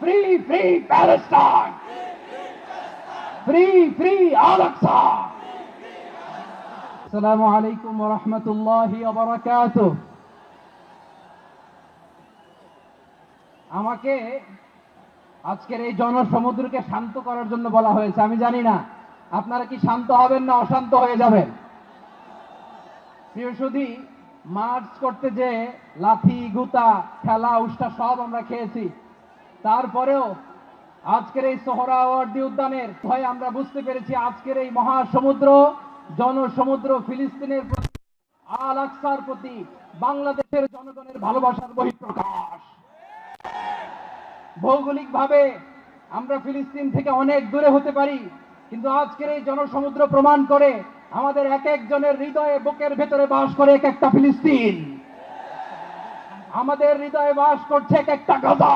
Free, free Palestine! Free, free Al-Aqsa! السلام عليكم ورحمة الله وبركاته আমাকে আজকের এই জনসমুদ্রকে শান্ত করার জন্য বলা হয়েছে আমি জানি না আপনারা কি শান্ত হবেন না অশান্ত হয়ে যাবেন প্রিয় সুধী মার্চ করতে যে লাথি গুতা খেলা উষ্টা সব আমরা খেয়েছি তারপরেও আজকের এই সোহরাওয়ার্দী উদ্যানের ভয়ে আমরা বুঝতে পেরেছি আজকের এই মহাসমুদ্র, জনসমুদ্র ফিলিস্তিনের প্রতি, আল আকসার প্রতি বাংলাদেশের জনগণের ভালোবাসার বহিঃপ্রকাশ। ভৌগোলিকভাবে আমরা ফিলিস্তিন থেকে অনেক দূরে হতে পারি, কিন্তু আজকের এই জনসমুদ্র প্রমাণ করে আমাদের এক একজনের হৃদয়ে বুকের ভেতরে বাস করে এক একটা ফিলিস্তিন। আমাদের হৃদয়ে বাস করছে এক একটা গাজা।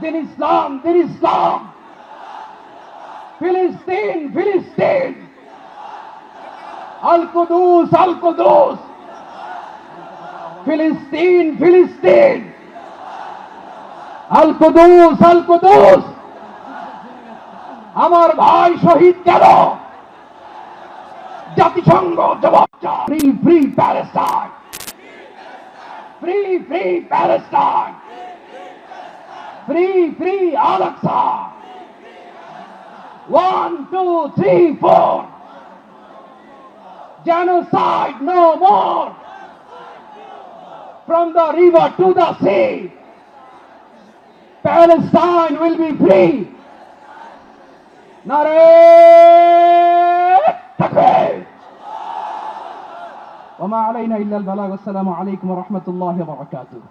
দিন ইসলাম দিন ইসলাম ফিলিস্তিন ফিলিস্তিন আল কুদুস ফিলিস্তিন ফিলিস্তিন আল কুদুস আমার ভাই শহীদ গেল জাতিসংঘ জবাব free free Palestine free free Palestine free free আলাক্সা one two three four genocide no more from the river to the sea Palestine will be free নারে তাকবীর وما علينا إلا البلاغ والسلام عليكم ورحمة الله وبركاته